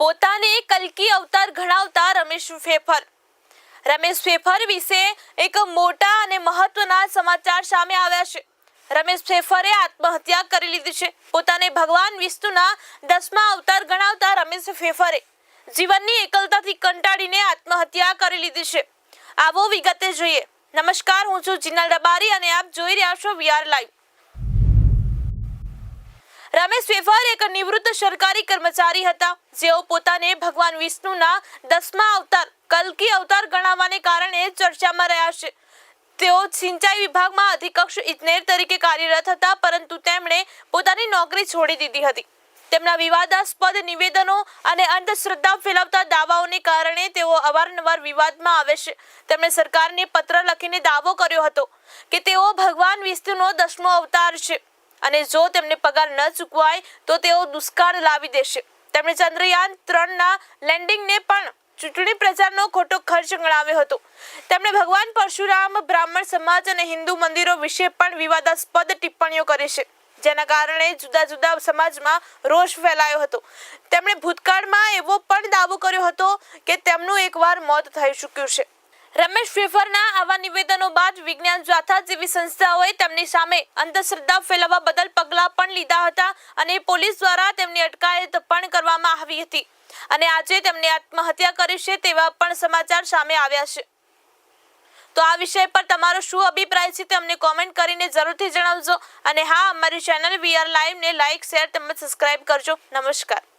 પોતાને કલકી અવતાર ગણાવતા રમેશ ફેફર. રમેશ ફેફર વિશે એક મોટા અને મહત્વના સમાચાર સામે આવ્યા છે. રમેશ ફેફરે આત્મહત્યા કરી લીધી છે. પોતાને ભગવાન વિષ્ણુના દસમા અવતાર ગણાવતા રમેશ ફેફરે જીવનની એકલતાથી કંટાળીને આત્મહત્યા કરી લીધી છે. આવો વિગતે જોઈએ. નમસ્કાર, હું છું જિનલ રબારી અને આપ જોઈ રહ્યા છો વીઆર લાઈવ. રમેશ વેવાર એક નિવૃત્ત સરકારી કર્મચારી હતા. જેઓ પોતાને ભગવાન વિષ્ણુના દસમા અવતાર, કલ્કી અવતાર ગણાવવાને કારણે ચર્ચામાં રહ્યા છે. તેઓ સિંચાઈ વિભાગમાં અધિકક્ષ ઇજનેર તરીકે કાર્યરત હતા, પરંતુ તેમણે પોતાની નોકરી છોડી દીધી હતી. તેમના વિવાદાસ્પદ નિવેદનો અને અંધશ્રદ્ધા ફેલાવતા દાવાઓને કારણે તેઓ અવારનવાર વિવાદમાં આવે છે. તેમણે સરકારને પત્ર લખીને દાવો કર્યો હતો કે તેઓ ભગવાન વિષ્ણુનો દસમો અવતાર છે. અને જો તેમને પગાર ન ચૂકવાય, તો તેઓ દુષ્કાળ લાવી દેશે. તેમણે ચંદ્રયાન ત્રણના લેન્ડિંગને પણ ચૂંટણી પ્રચારનો ખોટો ખર્ચ ગણાવ્યો હતો. તેમણે ભગવાન પરશુરામ, બ્રાહ્મણ સમાજ અને હિન્દુ મંદિરો વિશે પણ વિવાદાસ્પદ ટિપ્પણીઓ કરી છે, જેના કારણે જુદા જુદા સમાજમાં રોષ ફેલાયો હતો. તેમણે ભૂતકાળમાં એવો પણ દાવો કર્યો હતો કે તેમનું એકવાર મોત થઈ ચૂક્યું છે. રમેશ ફેફરના આવા નિવેદનો બાદ વિજ્ઞાન જાથા જેવી સંસ્થાઓએ તેમની સામે અંધશ્રદ્ધા ફેલાવવા બદલ પગલાં પણ લીધા હતા અને પોલીસ દ્વારા તેમની અટકાયત પણ કરવામાં આવી હતી. અને આજે તેમને આત્મહત્યા કરી છે તેવા પણ સમાચાર સામે આવ્યા છે. તો આ વિષય પર તમારો શું અભિપ્રાય છે તે અમને કોમેન્ટ કરીને જરૂરથી જણાવજો. અને હા, અમારી ચેનલ વીઆર લાઈવને લાઇક શેર તેમજ સબસ્ક્રાઇબ કરજો. નમસ્કાર.